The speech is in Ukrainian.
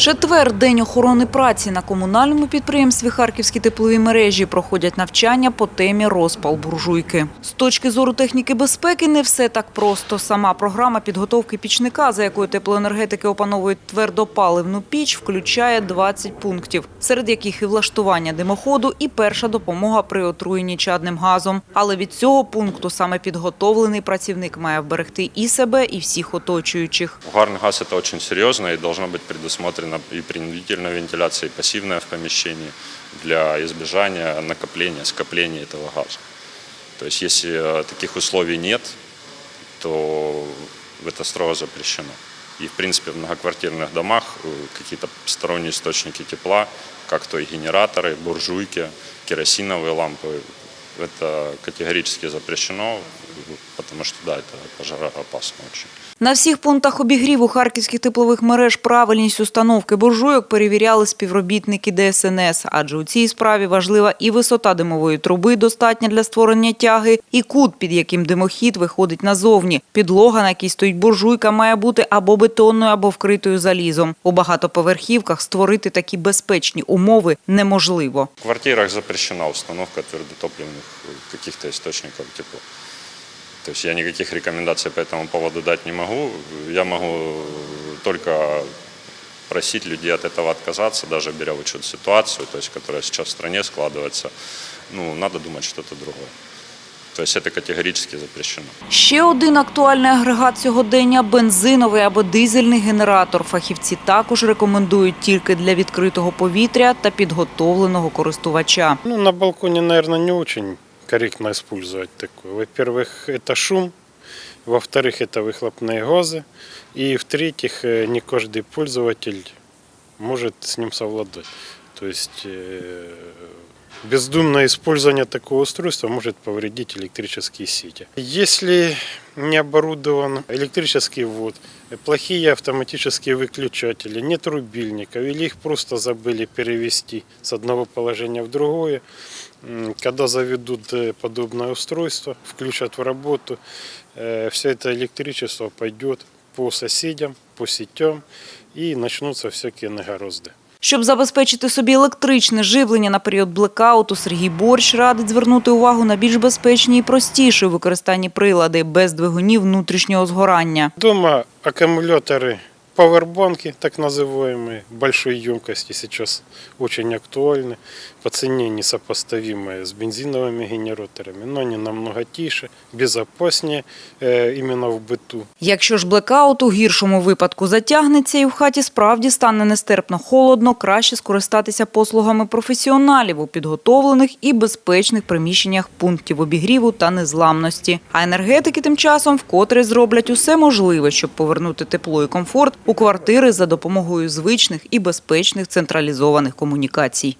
Четвер день охорони праці на комунальному підприємстві Харківські теплові мережі проходять навчання по темі розпал буржуйки. З точки зору техніки безпеки не все так просто. Сама програма підготовки пічника, за якою теплоенергетики опановують твердопаливну піч, включає 20 пунктів, серед яких і влаштування димоходу, і перша допомога при отруєнні чадним газом. Але від цього пункту саме підготовлений працівник має вберегти і себе, і всіх оточуючих. Угарный газ это очень серьезно и должно быть предусмотрена и принудительная вентиляция, и пассивная в помещении для избежания накопления, скопления этого газа. То есть если э, таких условий нет, то это строго запрещено. И в принципе в многоквартирных домах э, какие-то сторонние источники тепла, как то и генераторы, буржуйки, керосиновые лампы, это категорически запрещено, потому что да, это пожароопасно очень. На всіх пунктах обігріву харківських теплових мереж правильність установки буржуйок перевіряли співробітники ДСНС, адже у цій справі важлива і висота димової труби, достатня для створення тяги, і кут, під яким димохід виходить назовні. Підлога, на якій стоїть буржуйка, має бути або бетонною, або вкритою залізом. У багатоповерхівках створити такі безпечні умови неможливо. В квартирах запрещена установка твердотопливных э, каких-то источников тепла. То есть я никаких рекомендаций по этому поводу дать не могу. Я могу только просить людей от этого отказаться, даже беря в учет ситуацию, то есть, которая сейчас в стране складывается. Ну, надо думать что-то другое. То есть это категорически запрещено. Ще один актуальний агрегат сьогодення – бензиновий або дизельний генератор. Фахівці також рекомендують тільки для відкритого повітря та підготовленого користувача. Ну, на балконе, наверное, не очень корректно использовать такое. Во-первых, это шум. Во-вторых, это выхлопные газы. И в-третьих, э, не каждый пользователь может с ним совладать. То есть э, бездумное использование такого устройства может повредить электрические сети. Если не оборудован электрический ввод, плохие автоматические выключатели, нет рубильников или их просто забыли перевести с одного положения в другое, когда заведут э, подобное устройство, включат в работу, э, все это электричество пойдет по соседям, по сетям и начнутся всякие нагорозды. Щоб забезпечити собі електричне живлення на період блекауту, Сергій Борщ радить звернути увагу на більш безпечні і простіші використанні прилади без двигунів внутрішнього згорання. Дома аккумуляторы, пауэрбанки, так называемые, большой емкости сейчас очень актуальны. По цене несопоставимые с бензиновыми генераторами, но они намного тише, безопаснее э, именно в быту. Якщо ж блекаут у гіршому випадку затягнеться і в хаті справді стане нестерпно холодно, краще скористатися послугами професіоналів у підготовлених і безпечних приміщеннях пунктів обігріву та незламності. А енергетики тим часом вкотре зроблять усе можливе, щоб повернути тепло і комфорт у квартири за допомогою звичних і безпечних централізованих комунікацій.